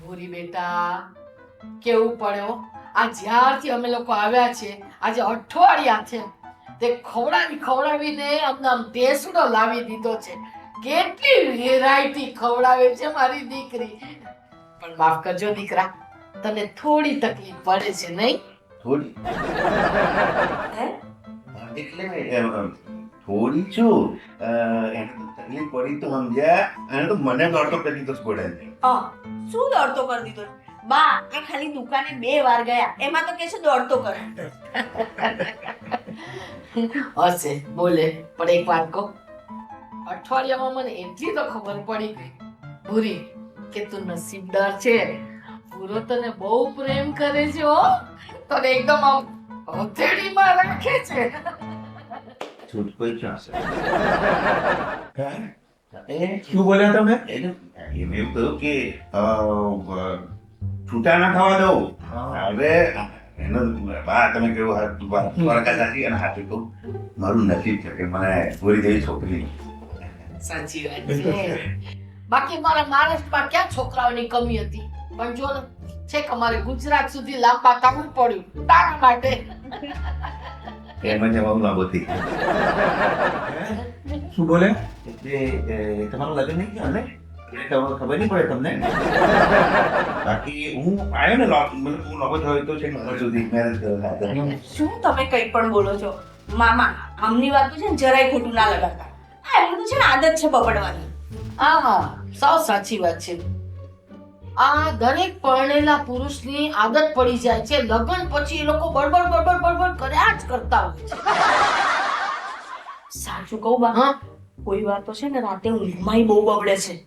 ભૂરી બેટા કેવું પડ્યો? આ જ્યારથી અમે લોકો આવ્યા છે આજે અઠવાડિયા છે તે ખવડાવી ખવડાવીને અમને આમ ટેસડો લાવી દીધો છે. કેટલી વેરાયટી ખવડાવે છે મારી દીકરી. પણ માફ કરજો દીકરા તને થોડી તકલીફ પડે છે નહીં? થોડી? હે? દીકરી થોડી છું એને તો તકલીફ પડી તો સમજ્યા. તો મને દોડતો કરી દીધો પડે હા શું દોડતો કરી દીધો? બા આ ખાલી દુકાને બે વાર ગયા. એમાં તો કે છે દોડતો કરે. હશે બોલે. પણ એક વાત કહો. અઠવાડિયામાં મને એટલી તો ખબર પડી ગઈ. ભૂરી કે તું નસીબદાર છે. પૂરો તને બહુ પ્રેમ કરે છે હો. તને એકદમ આમ હથેળીમાં રાખે છે. છૂટ કોઈ ચાન્સ એ શું બોલ્યા તમે? એટલે એમ કહ્યું કે છૂટા ના થવા દઉં. હવે એનો બા તમે કહ્યું હા, દ્વારકા સાચી અને હાથે કહું. મારું નસીબ છે કે મને પૂરી જેવી છોકરી. સાચી વાત છે. બાકી મારા મહારાષ્ટ્રમાં ક્યાં છોકરાઓની કમી હતી? પણ જો ને કે અમારે ગુજરાત સુધી લાંબા થવું પડ્યું. તારા માટે. એમાં જવાનું લાંબો થઈ ગયો. શું બોલે? એટલે તમારું લગ્ન નહીં થયું ને ખબર ખબર નહીં પડે તમને? બાકી હું આવ્યો ને લો- મતલબ હું લાંબો થયો તો છે ઘર સુધી મેરેજ શું તમે કંઈ પણ બોલો છો? મામા આમની વાત તો છે ને જરાય ખોટું ના લગાડતા. આ એમનું છે ને આદત છે બબડવાની હા સાવ સાચી વાત છે. આ દરેક પરણેલા પુરુષની આદત પડી જાય છે. લગ્ન પછી એ લોકો બળબડ બળબડ બળબડ કર્યા જ કરતા હોય છે. સાચું કહું બા હા? કોઈ વાત તો છે ને રાતે ઊંઘમાં બહુ બગડે છે.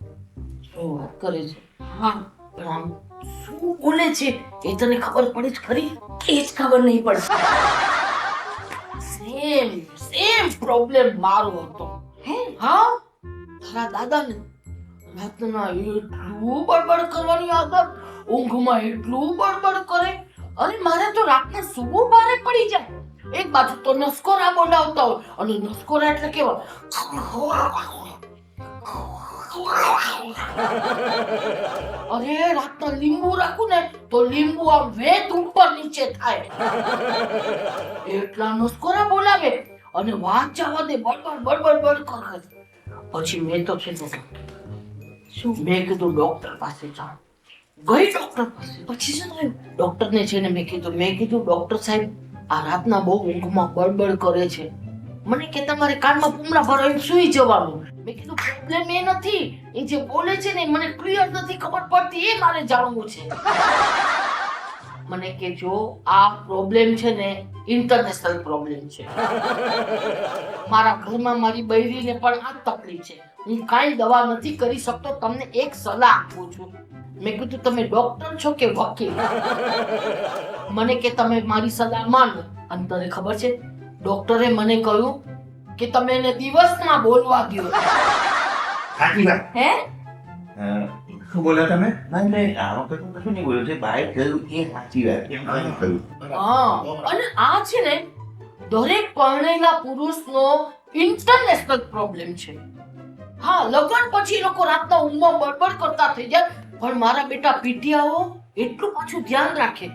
શું વાત કરે છે? હા. પણ આમ શું બોલે છે? એ તને ખબર પડે છે ખરી? એ જ ખબર નહીં પડતી સેમ સેમ પ્રોબ્લેમ મારો હતો. હે? હા? તારા દાદાને રાતના એટલું બળબડ કરવાની આદત, ઊંઘમાં એટલું બળબડ કરે. અરે મારે તો રાતના સૂવું ભારે પડી જાય. એક બાજુ તો નસકોરા બોલાવતા હોય. અને નસકોરા એટલે કેવા? અરે રાતના લીંબુ રાખું ને, તો લીંબુ આમ વેત ઉપર નીચે થાય. એટલા નસકોરા બોલાવે. અને વાત જવા દે, બળબડ બળબડ બળ કરે. પછી મેં તો છે શું? મેં કીધું ડોક્ટર પાસે જાઓ. ગઈ ડોક્ટર પાસે પછી શું થયું? ડોક્ટરને છે ને મેં કીધું મેં કીધું ડોક્ટર સાહેબ આ રાતના બહુ ઊંઘમાં બળબળ કરે છે. મને કે તમારે કાનમાં પૂમડા ભરાઈને સૂઈ જવાનું. મેં કીધું પ્રોબ્લેમ એ નથી. એ જે બોલે છે ને મને ક્લિયર નથી ખબર પડતી. એ મારે જાણવું છે. મને કે જો આ પ્રોબ્લેમ છે ને ઇન્ટરનેશનલ પ્રોબ્લેમ છે. મારા ઘરમાં મારી બૈરીને પણ આ તકલીફ છે. હું કાંઈ દવા નથી કરી શકતો તમને એક સલાહ આપું છું. મેં કીધું તમે ડોક્ટર છો કે વકીલ? મને કે તમે મારી સલાહ માનો. અને તને ખબર છે ડોક્ટરે મને કહ્યું કે તમે એને દિવસમાં બોલવા દો હે? શું બોલ્યા તમે? ના મેં આમાં કશું કશું નહીં બોલ્યું. છે બાય કહ્યું એ સાચી વાત એમ નહીં કહ્યું. અને આ છે ને દરેક પરણેલા પુરુષનો ઇન્ટરનેશનલ પ્રોબ્લેમ છે. હા લગ્ન પછી લોકો રાતના ઊંઘમાં બળબડ કરતા થઈ જાય. પણ મારા બેટા પીટીયાઓ એટલું પાછું ધ્યાન રાખે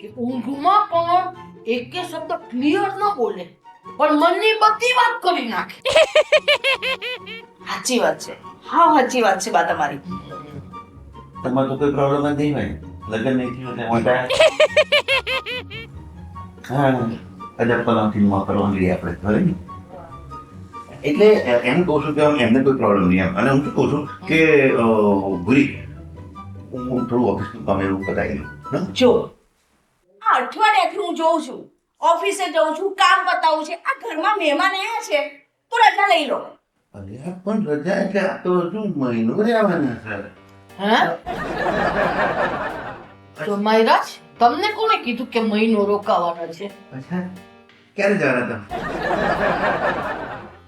કે ઊંઘમાં પણ એકે શબ્દ ક્લિયર ન બોલે પણ મનની બધી વાત કરી નાખે. સાચી વાત છે. હા સાચી વાત છે બા તમારી. તમારે તો કોઈ પ્રોબ્લેમ જ નહીં હોય લગ્ન નહીં થયું એટલે મોટા હા અજબ કલામમાં કરવાની રહી આપણે ખબર ને એટલે એમ કહું છું કે એમને કોઈ પ્રોબ્લેમ નહીં એમ અને હું શું કહું છું કે ભૂરી હું થોડું ઓફિસનું કામ એવું પતાવી લઉં હં? જો આ અઠવાડિયાથી હું જોઉં છું ઓફિસે જઉં છું કામ બતાવું છે આ ઘરમાં મહેમાન આવ્યા છે તો રજા લઈ લો અરે પણ રજા એટલે આ તો હજુ મહિનો રહેવાના સર હે? તો મયરાજ તમને કોણે કીધું કે મહિનો રોકાવાનો છે? ક્યારે જવાના તમે?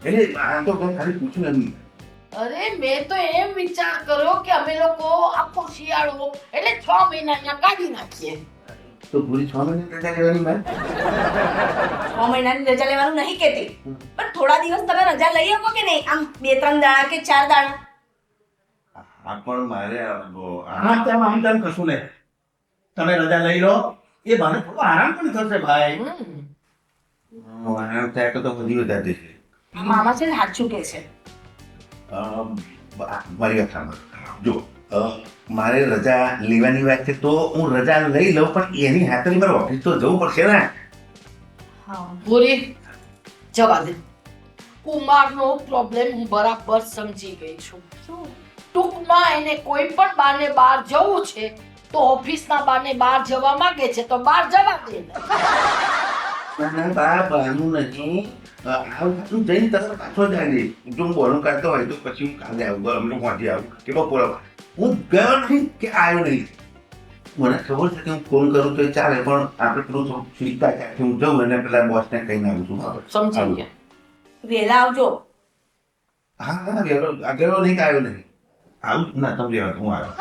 એટલે આ તો કંઈ ખાલી પૂછ્યું નથી. અરે મેં તો એમ વિચાર કર્યો કે અમે લોકો આખો શિયાળો એટલે છ મહિના અહીંયા કાઢી નાખીએ. તો પૂરી છ મહિના રજા લેવાની મારે? છ મહિનાની રજા લેવાનું નહીં કહેતી. પણ થોડા દિવસ તમે રજા લઈ શકો કે નહીં? આમ બે ત્રણ દાડા કે ચાર દાડા હા પણ મારે આ આ- આમ તેમ આમ તેમ કશું નહીં. તમે રજા લઈ લો. એ મને થોડો આરામ પણ થશે ભાઈ. હમ. આરામ થાય તો બધી વધારે છે મામા છે ને સાચું કે છે. મારી વાત સાંભળ. જો મારે રજા લેવાની વાત છે તો હું રજા લઈ લઉં પણ એની હાથે મારે ઓફિસ તો જવું પડશે ને. હા. પૂરી જવા દે. કુમારનો પ્રોબ્લેમ હું બરાબર સમજી ગઈ છું. ટૂંકમાં એને કોઈ પણ બાને બહાર જવું છે તો ઓફિસના બાને બહાર જવા માંગે છે તો બહાર જવા દે. ને. ના ના બા નથી અ, આ જઈને તરત પાછો જાય જો હું બોલું કાઢતો હોય તો પછી હું કાલે આવું અમને પહોંચી આવું કે બપોરે હું ગયો નહીં કે આવ્યો નહીં. મને ખબર છે કે હું ફોન કરું તો ચાલે પણ આપણે પેલું થોડું ચિંતા છે હું જઉં અને પેલા બોસને કહીને આવું છું. સમજી આવું. ગયા. વહેલા આવજો. હા હા નહીં કે આવ્યો નહીં? આવું ના તમે રહેવા હું આવ્યો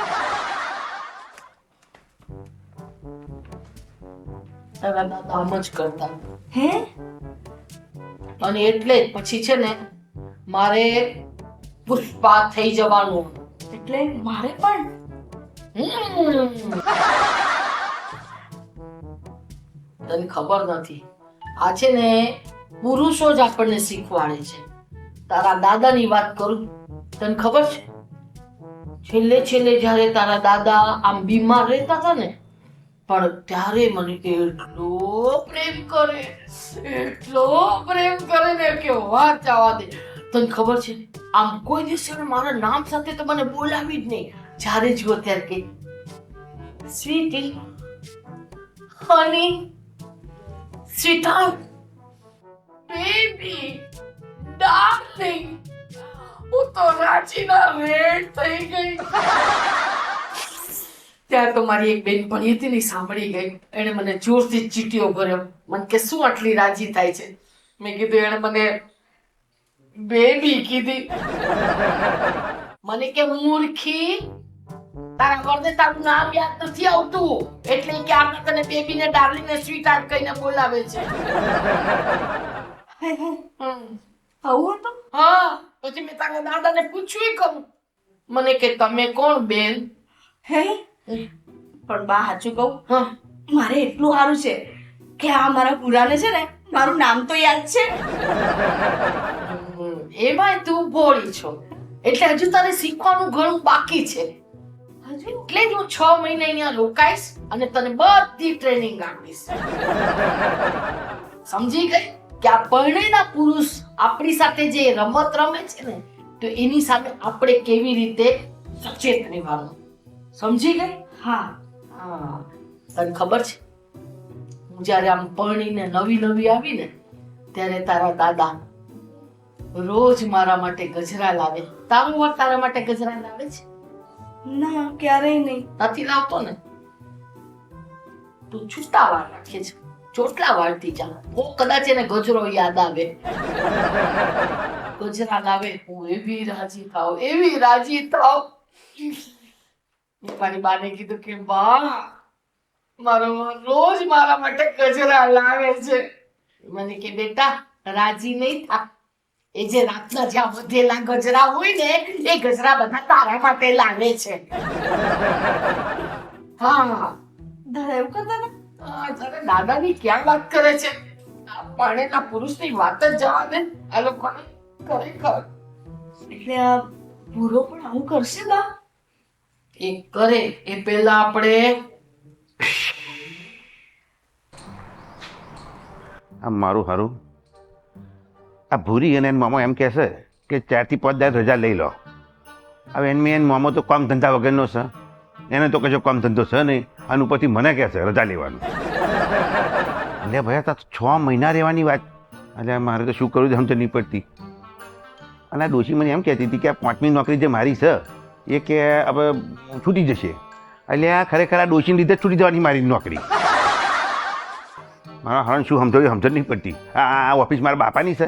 તારા દાદા જ કરતા હે અને એટલે જ પછી છે ને મારે પુષ્પા થઈ જવાનું એટલે મારે પણ તને ખબર નથી આ છે ને પુરુષો જ આપણને શીખવાડે છે તારા દાદાની વાત કરું તને ખબર છે છેલ્લે છેલ્લે જ્યારે તારા દાદા આમ બીમાર રહેતા હતા ને, પણ ત્યારે મને એટલો પ્રેમ કરે, એટલો પ્રેમ કરે ને કે વાત જવા દે. તને ખબર છે, આમ કોઈ દિવસ મારા નામ સાથે તો મને બોલાવી જ નહીં. જ્યારે જુઓ ત્યારે કે sweetie honey sweetheart baby darling હું તો રાંચીના રેડ થઈ ગઈ. ત્યારે તો મારી એક બેન પણ હતી ને સાંભળી ગઈ. એણે મને જોરથી ચીટીઓ કર્યો મને કે શું આટલી રાજી થાય છે? મેં કીધું એણે મને બેબી કીધી. મને કે મૂર્ખી તારા વરને તારું નામ યાદ નથી આવતું. એટલે કે આપણે તને બેબી ને ડાર્લિંગ ને સ્વીટ કહીને બોલાવે છે. આવું હતું? હા. પછી મેં તારા દાદાને પૂછ્યું કહું. મને કે તમે કોણ બેન? હે? પણ બા સાચું કહું હા. મારે એટલું સારું છે કે આ મારા પુરાને છે ને મારું નામ તો યાદ છે. એ એમાંય તું ભોળી છો. એટલે હજુ તારે શીખવાનું ઘણું બાકી છે. હજુ? એટલે જ હું છ મહિના અહીંયા રોકાઈશ અને તને બધી ટ્રેનિંગ આપીશ. સમજી ગઈ? કે આ પરણેલા પુરુષ આપણી સાથે જે રમત રમે છે ને તો એની સામે આપણે કેવી રીતે સચેત રહેવાનું? સમજી ગઈ? હા. હા. તને ખબર છે? હું જ્યારે આમ પરણીને નવી નવી આવી ને ત્યારે તારા દાદા રોજ મારા માટે ગજરા લાવે. તારું વાર તારા માટે ગજરા લાવે છે? ના ક્યારેય નહીં. નથી લાવતો ને? તું છૂટા વાર રાખે છે. ચોટલા વાળતી ચા હું કદાચ એને ગજરો યાદ આવે. ગજરા લાવે, હું એવી રાજી થાવ, એવી રાજી થાવ. મારી બાને કીધું કે, બા, મારો રોજ મારા માટે ગજરા લાવે છે. મને કે, બેટા, રાજી નહીં થા. એ જે રાતના જ્યાં વધેલા ગજરા હોય ને, એ ગજરા બધા તારા માટે લાવે છે. હા. દાદા કરતા દાદાની ક્યાં વાત કરે છે? પરણેલા પુરુષની વાત જ જવા દે આ લોકોને ખરેખર. એટલે આ પૂરો પણ આવું કરશે બા? એ કરે. એ પહેલા આપણે આ મારું સારું આ ભૂરી અને એન મામો એમ કહેશે કે ચારથી પાંચ દાડ રજા લઈ લો. હવે એન એન મામો તો કામ ધંધા વગરનો છે. એને તો કશો કામ ધંધો છે નહીં. અને ઉપરથી મને કહે છે, રજા લેવાનું. એટલે ભાઈ તો છ મહિના રહેવાની વાત. એટલે મારે તો શું કરવું સમજ નહીં પડતી. અને આ ડોશી મને એમ કહેતી હતી કે આ પાંચમી નોકરી જે મારી છે, એ કે હવે છૂટી જશે. એટલે આ ખરેખર આ ડોશીને લીધે છૂટી જવાની મારી નોકરી. મારા હરણ શું સમજાવ્યું સમજ નહીં પડતી. આ આ ઓફિસ મારા બાપાની છે,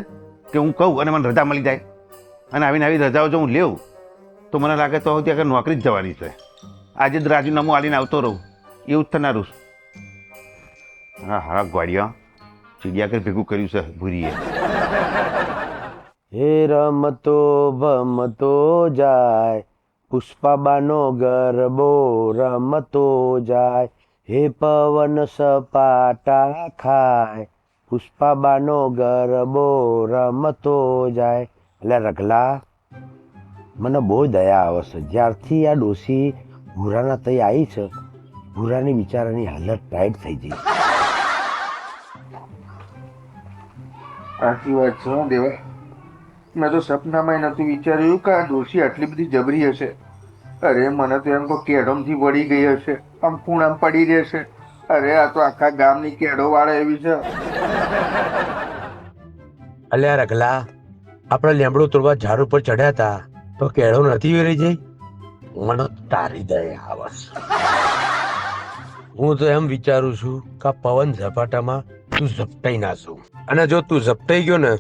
કે હું કહું અને મને રજા મળી જાય. અને આવીને આવી રજાઓ જો હું લેવું તો મને લાગે તો ત્યાં નોકરી જ જવાની છે. આજે જ રાજીનામું આલીને આવતો રહું. એવું થનારું. હા હા ગ્વાડિયા ચિડિયાઘર ભેગું કર્યું છે, ભૂરીએ. હે રમતો ભમતો જાય, પુષ્પાબાનો ગરબો રમતો જાય. હે પવન સપાટા ખાય, પુષ્પાબાનો ગરબો રમતો જાય. એટલે રગલા મને બહુ દયા આવે છે. જ્યારથી આ ડોસી ભૂરાના તઈ આવી છે ભૂરાની બિચારાની હાલત ટાઈટ થઈ ગઈ. સાચી વાત છે હો દેવા. મેં તો સપનામાં નહોતું વિચાર્યું કે આ ડોશી આટલી બધી જબરી હશે. અરે મને તો એમ તો કેડમથી વળી ગઈ હશે. આમ ખૂણામ પડી રહેશે. અરે આ તો આખા ગામની કેડો વાળા એવી છે. અલ્યા રગલા આપણે લેમડું તોડવા ઝાડ ઉપર ચડ્યા હતા તો કેળો નથી વેરી જઈ? મને તારી દયા આવસ હું તો એમ વિચારું છું કે પવન ઝપાટામાં તું ઝપટાઈ નાખું અને જો તું ઝપટાઈ ગયો ને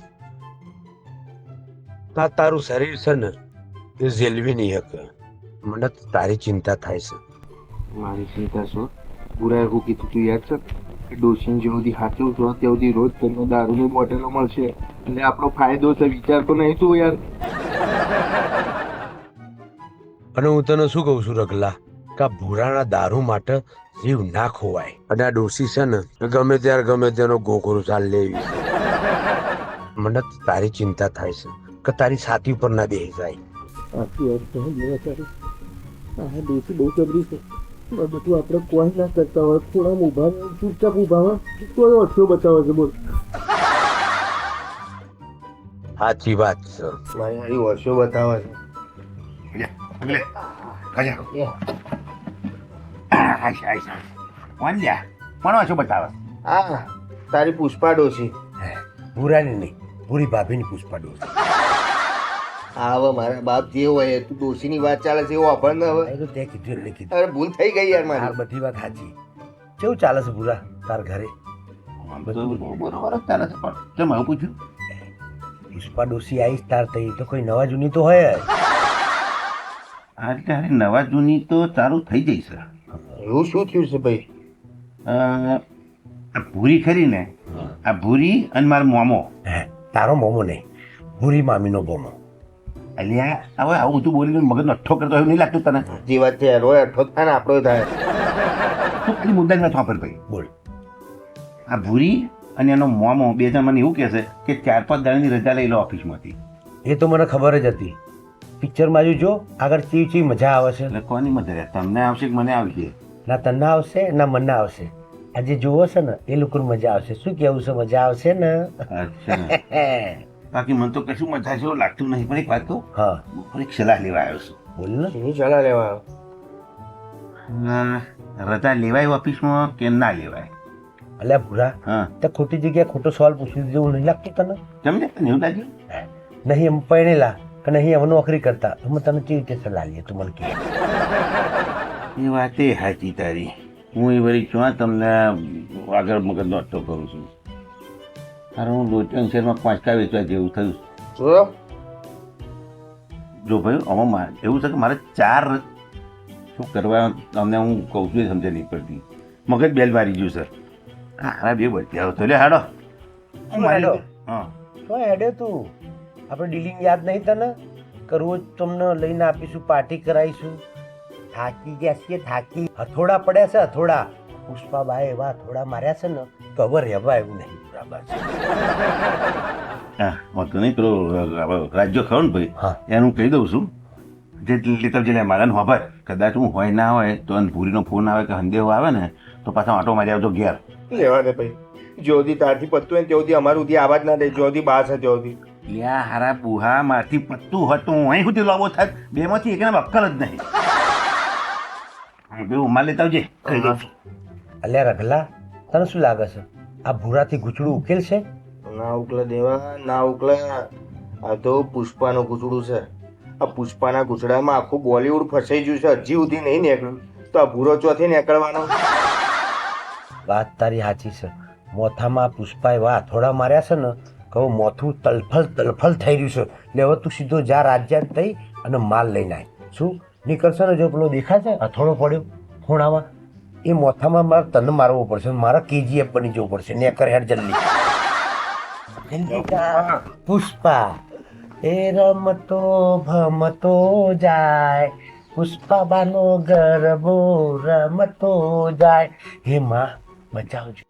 તો તારું શરીર છે ને એ ઝેલવી નહીં શકે. મને તારી ચિંતા થાય છે. મારી ચિંતા શું? પૂરા એવું કીધું તું યાદ છે? કે ડોશીને જ્યાં સુધી હાચવું છો ત્યાં સુધી રોજ તમને દારૂની બોટલો મળશે. એટલે આપણો ફાયદો છે વિચાર તો નહીં તું યાર. અને હું તને શું કહું છું રગલા કે આ ભૂરાના દારૂ માટે જીવ ના ખોવાય. અને આ ડોસી છે ને ગમે ત્યારે ગમે તેનો ગોખરું ચાલ લેવી. મને તારી ચિંતા થાય છે કે તારી છાતી ઉપર ના બેસી જાય. આ ડોશી બહુ જબરી છે. બધું આપણે કોઈ ના કરતા હોય થોડા ઊભા રહે ચૂપચાપ ઊભા હોય તો બતાવે છે બોલ. સાચી વાત છે. મારી વર્ષો બતાવે છે. લે આશ આશ કોણ લ્યા કોણ વાંચો બતાવે? આ તારી પુષ્પા ડોશી ભૂરાની નહીં ભૂરી ભાભીની પુષ્પા ડોસી આ હવે મારા બાપ જે હોય તું ડોશીની વાત ચાલે છે એવું આપણને હવે. તો તે કીધું એટલે કીધું. અરે ભૂલ થઈ ગઈ યાર આ મારી. બધી વાત સાચી. કેવું ચાલે છે ભૂરા તાર ઘરે? બરોબર ચાલે છે પણ કેમ આવું પૂછ્યું? પુષ્પા ડોસી આવીશ તાર થઈ તો કોઈ નવા જૂની તો હોય જ. આ રીતે નવા જૂની તો ચાલુ થઈ જઈ છે. એવું શું થયું છે ભાઈ? આ ભૂરી ખરી ને આ ભૂરી અને મારો મોમો. હે તારો મોમો નહીં ભૂરી મામીનો મોમો. અલ્યા હવે આવું બધું બોલીને મગજ અઠ્ઠો કરતો એવું નહીં લાગતું તને? જે વાત છે રોય અઠ્ઠો થાય ને આપણો થાય. તું ખાલી મુદ્દા જ વાપર ભાઈ. બોલ. આ ભૂરી અને એનો મોમો બે જણ મને એવું કહેશે કે ચાર પાંચ દાડાની રજા લઈ લો ઓફિસમાંથી. એ તો મને ખબર જ હતી. પિક્ચરમાં જો જો આગળ ચી ચી મજા આવે છે. એટલે કોની મજા રહે તમને આવશે કે મને આવશે? ના તને આવશે ના મને આવશે. આજે જોવો છે ને એ લોકોને મજા આવશે. શું કેવું છે મજા આવશે ને? બાકી મને તો કશું મજા છે એવું લાગતું નહીં પણ એક વાત કહું. હા. એક સલાહ લેવા આવ્યો છું. બોલ ને. એની સલાહ લેવા અ, રજા લેવાય ઓફિસમાં કે ના લેવાય? અલ્યા ભૂરા હા. તે ખોટી જગ્યાએ ખોટો સવાલ પૂછી દીધો એવું નહીં લાગતું તને? તમને તને એવું લાગ્યું? નહીં એમ પરણેલા. કે અહીંયા એમ નોકરી કરતા અમે તને કેવી રીતે સલાહ લઈએ તું મને કહે. એ વાત એ સાચી તારી. હું એ વળી ક્યાં તમને આગળ મગજ નોટતો કરું છું? તારે હું લોચન શહેરમાં પાંચકા વેચવા જેવું થયું? જો ભાઈ આમાં મા- એવું છે કે મારે ચાર શું કરવા તમને હું કહું છું એ સમજે નહીં પડતી. મગજ બેલ મારી ગયું સર. હા બે બચ્યા તો લે હાડો? હા. શું હેડે તું? આપણે ડીલિંગ યાદ નહીં તને? કે રોજ તમને લઈને આપીશું પાર્ટી કરાવીશું. થાકી ગયા છીએ થાકી. હથોડા પડ્યા છે હથોડા. પુષ્પાબાએ એવા હથોડા માર્યા છે ને તો હવે રહેવા એવું નહીં. બરાબર હા વાંધો નહીં પેલો રાજ્ય ખરો ને ભાઈ? હા. એનું કહી દઉં છું. જે લીતર જે મારા ખબર કદાચ હું હોય ના હોય તો એને ભૂરીનો ફોન આવે કે હંદેવો આવે ને તો પાછા આટો મારી આવજો ઘેર. લેવા દે ભાઈ. જ્યોતિ તારથી પત્તું હોય ને ત્યાં સુધી અમારું સુધી આવાજ ના દે જ્યોતિ બહાર છે ત્યાં સુધી લ્યા હારા બુહા મારથી પત્તું હતું. અહીં સુધી લોબો થાત. બેમાંથી એકને અક્કલ જ નહીં. હા, પેલું ઉમાર લેતા આવજે. કહી દઉં અલ્યા રગલા તને શું લાગે છે? આ ભૂરાથી ગુચડું ઉકેલ છે? ના ઉકલે દેવા ના ઉકલે. આ તો પુષ્પાનું ગુચડું છે. આ પુષ્પાના ગુચડામાં આખું બોલિવૂડ ફસાઈ ગયું છે. હજી સુધી નહીં નીકળ્યું. તો આ ભૂરો ચોથી નીકળવાનો? વાત તારી સાચી છે. મોથામાં પુષ્પાએ વા થોડા માર્યા છે ને કહું મોથું તલફલ તલફલ થઈ રહ્યું છે. એટલે હવે તું સીધો જા રાજ્ય થઈ અને માલ લઈને આય. શું? નીકળશે ને જો પેલો દેખાશે? હથોડો પડ્યો ખૂણામાં. એ મોથામાં મારે તને મારવો પડશે મારે કેજીએફ બની જવું પડશે. ને કર હેડ જલ્દી. પુષ્પા. એ રમતો, ભમતો જાય. પુષ્પાબાનો ગરબો રમતો જાય. હે માં, બચાવજો.